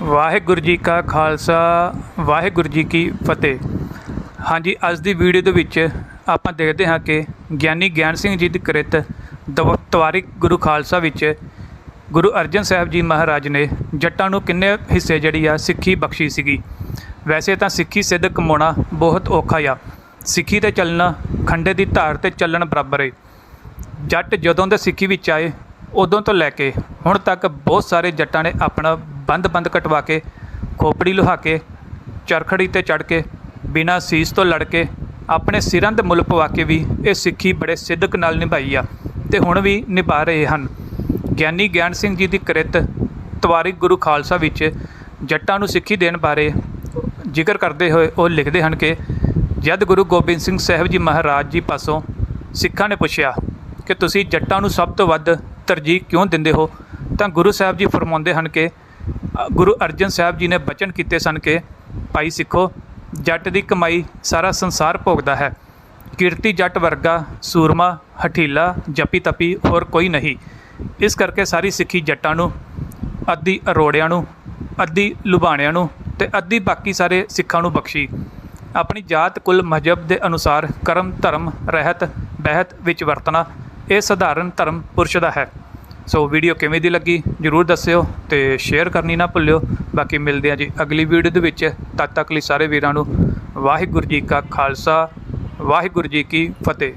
ਵਾਹਿਗੁਰੂ ਜੀ ਕਾ ਖਾਲਸਾ, ਵਾਹਿਗੁਰੂ ਜੀ ਕੀ ਫਤਿਹ। ਹਾਂਜੀ, ਅੱਜ ਦੀ ਵੀਡੀਓ ਦੇ ਵਿੱਚ ਆਪਾਂ ਦੇਖਦੇ ਹਾਂ ਕਿ ਗਿਆਨੀ ਗਿਆਨ ਸਿੰਘ ਜੀ ਦੀ ਕ੍ਰਿਤ ਦਵ- ਗੁਰੂ ਖਾਲਸਾ ਵਿੱਚ ਗੁਰੂ ਅਰਜਨ ਸਾਹਿਬ ਜੀ ਮਹਾਰਾਜ ਨੇ ਜੱਟਾਂ ਨੂੰ ਕਿੰਨੇ ਹਿੱਸੇ ਜਿਹੜੀ ਆ ਸਿੱਖੀ ਬਖਸ਼ੀ ਸੀਗੀ। ਵੈਸੇ ਤਾਂ ਸਿੱਖੀ ਸਿੱਧ ਕਮਾਉਣਾ ਬਹੁਤ ਔਖਾ ਆ। ਸਿੱਖੀ ਤੇ ਚੱਲਣਾ, ਖੰਡੇ ਦੀ ਧਾਰ ਤੇ ਚੱਲਣ ਬਰਾਬਰ ਹੈ ਜੱਟ ਜਦੋਂ ਦੇ ਸਿੱਖੀ ਵਿੱਚ ਆਏ, ਉਦੋਂ ਤੋਂ ਲੈ ਕੇ ਹੁਣ ਤੱਕ ਬਹੁਤ ਸਾਰੇ ਜੱਟਾਂ ਨੇ ਆਪਣਾ ਬੰਦ-ਬੰਦ ਕਟਵਾ ਕੇ, ਖੋਪੜੀ ਲੁਹਾ ਕੇ, ਚਰਖੜੀ ਤੇ ਚੜ ਕੇ, ਬਿਨਾਂ ਸੀਸ ਤੋਂ ਲੜ ਕੇ, ਆਪਣੇ ਸਿਰਾਂ ਦੇ ਮੁੱਲ ਪਵਾ ਕੇ ਵੀ ਇਹ ਸਿੱਖੀ ਬੜੇ ਸਿੱਧਕ ਨਾਲ ਨਿਭਾਈ ਆ ਤੇ ਹੁਣ ਵੀ ਨਿਭਾ ਰਹੇ ਹਨ। ਗਿਆਨੀ ਗਿਆਨ ਸਿੰਘ ਜੀ ਦੀ ਕ੍ਰਿਤ ਤਵਾਰਿਕ ਗੁਰੂ ਖਾਲਸਾ ਵਿੱਚ ਜੱਟਾਂ ਨੂੰ ਸਿੱਖੀ ਦੇਣ ਬਾਰੇ ਜ਼ਿਕਰ ਕਰਦੇ ਹੋਏ ਉਹ ਲਿਖਦੇ ਹਨ ਕਿ ਜਦ ਗੁਰੂ ਗੋਬਿੰਦ ਸਿੰਘ ਸਾਹਿਬ ਜੀ ਮਹਾਰਾਜ ਜੀ ਪਾਸੋਂ ਸਿੱਖਾਂ ਨੇ ਪੁੱਛਿਆ ਕਿ ਤੁਸੀਂ ਜੱਟਾਂ ਨੂੰ ਸਭ ਤੋਂ ਵੱਧ ਤਰਜੀਹ ਕਿਉਂ ਦਿੰਦੇ ਹੋ, ਤਾਂ ਗੁਰੂ ਸਾਹਿਬ ਜੀ ਫਰਮਾਉਂਦੇ ਹਨ ਕਿ ਗੁਰੂ ਅਰਜਨ ਸਾਹਿਬ ਜੀ ਨੇ ਬਚਨ ਕੀਤੇ ਸਨ ਕਿ ਭਾਈ ਸਿੱਖੋ, ਜੱਟ ਦੀ ਕਮਾਈ ਸਾਰਾ ਸੰਸਾਰ ਭੋਗਦਾ ਹੈ। ਕੀਰਤੀ ਜੱਟ ਵਰਗਾ ਸੂਰਮਾ, ਹਠੀਲਾ, ਜਪੀ ਤਪੀ ਹੋਰ ਕੋਈ ਨਹੀਂ। ਇਸ ਕਰਕੇ ਸਾਰੀ ਸਿੱਖੀ ਜੱਟਾਂ ਨੂੰ, ਅੱਧੀ ਅਰੋੜਿਆਂ ਨੂੰ, ਅੱਧੀ ਲੁਬਾਣਿਆਂ ਨੂੰ ਤੇ ਅੱਧੀ ਬਾਕੀ ਸਾਰੇ ਸਿੱਖਾਂ ਨੂੰ ਬਖਸ਼ੀ। ਆਪਣੀ ਜਾਤ, ਕੁਲ, ਮਜ਼ਹਬ ਦੇ ਅਨੁਸਾਰ ਕਰਮ ਧਰਮ, ਰਹਿਤ, ਬਹਿਤ ਵਿੱਚ ਵਰਤਣਾ ਇਹ ਸਧਾਰਨ ਧਰਮ ਪੁਰਸ਼ ਦਾ ਹੈ। ਸੋ ਵੀਡੀਓ ਕਿਵੇਂ ਦੀ ਲੱਗੀ ਜਰੂਰ ਦੱਸਿਓ ਤੇ ਸ਼ੇਅਰ ਕਰਨੀ ਨਾ ਭੁੱਲਿਓ। ਬਾਕੀ ਮਿਲਦੇ ਹਾਂ ਜੀ ਅਗਲੀ ਵੀਡੀਓ ਦੇ ਵਿੱਚ। ਤਦ ਤੱਕ ਲਈ ਸਾਰੇ ਵੀਰਾਂ ਨੂੰ ਵਾਹਿਗੁਰੂ ਜੀ ਕਾ ਖਾਲਸਾ, ਵਾਹਿਗੁਰੂ ਜੀ ਕੀ ਫਤਿਹ।